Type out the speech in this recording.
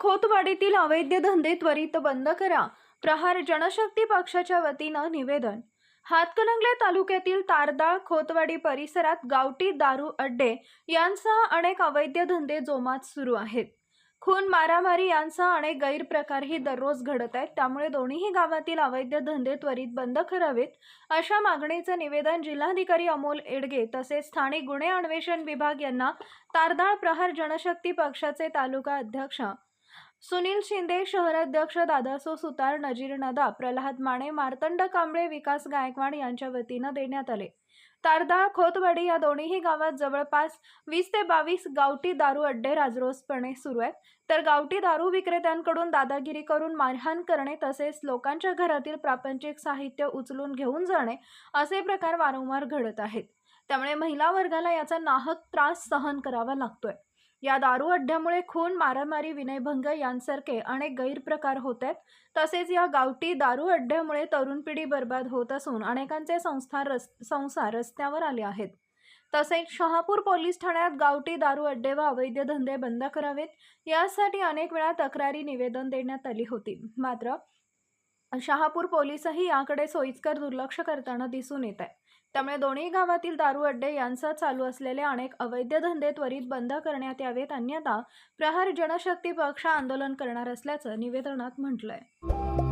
खोतवाडीतील अवैध धंदे त्वरित बंद करा. प्रहार जनशक्ती पक्षाच्या वतीनं निवेदन. हातकणंगले तालुक्यातील तारदाळ खोतवाडी परिसरात गावठी दारू अड्डे यांसह अनेक अवैध धंदे जोमात सुरू आहेत. खून मारामारी यांसह अनेक गैरप्रकारही दररोज घडत आहेत. त्यामुळे दोन्हीही गावातील अवैध धंदे त्वरित बंद करावेत. अशा मागणीचं निवेदन जिल्हाधिकारी अमोल एडगे तसेच स्थानिक गुन्हे अन्वेषण विभाग यांना तारदाळ प्रहार जनशक्ती पक्षाचे तालुका अध्यक्ष सुनील शिंदे शहराध्यक्ष दादासो सुतार नजीर नदा प्रल्हाद माने मार्तंड कांबळे विकास गायकवाड यांच्या वतीनं देण्यात आले. तारदाळ खोतवाडी या दोन्हीही गावात जवळपास वीस ते बावीस गावठी दारू अड्डे राजरोसपणे सुरू आहेत. तर गावठी दारू विक्रेत्यांकडून दादागिरी करून मारहाण करणे तसेच लोकांच्या घरातील प्रापंचिक साहित्य उचलून घेऊन जाणे असे प्रकार वारंवार घडत आहेत. त्यामुळे महिला वर्गाला याचा नाहक त्रास सहन करावा लागतोय. या दारू अड्ड्यामुळे खून मारामारी विनयभंग यांसारखे अनेक गैरप्रकार होत आहेत. तसेच या गावठी दारू अड्ड्यामुळे तरुण पिढी बर्बाद होत असून अनेकांचे संस्था रस् संसार रस्त्यावर आले आहेत. तसेच शहापूर पोलीस ठाण्यात गावठी दारू अड्डे व अवैध धंदे बंद करावेत यासाठी अनेक वेळा तक्रारी निवेदन देण्यात आली होती. मात्र शहापूर पोलीसही याकडे सोयीस्कर दुर्लक्ष करताना दिसून येत आहे त्यामुळे दोन्ही गावातील दारू अड्डे यांसह चालू असलेले अनेक अवैध धंदे त्वरित बंद करण्यात यावेत अन्यथा प्रहार जनशक्ती पक्ष आंदोलन करणार असल्याचं निवेदनात म्हटलंय.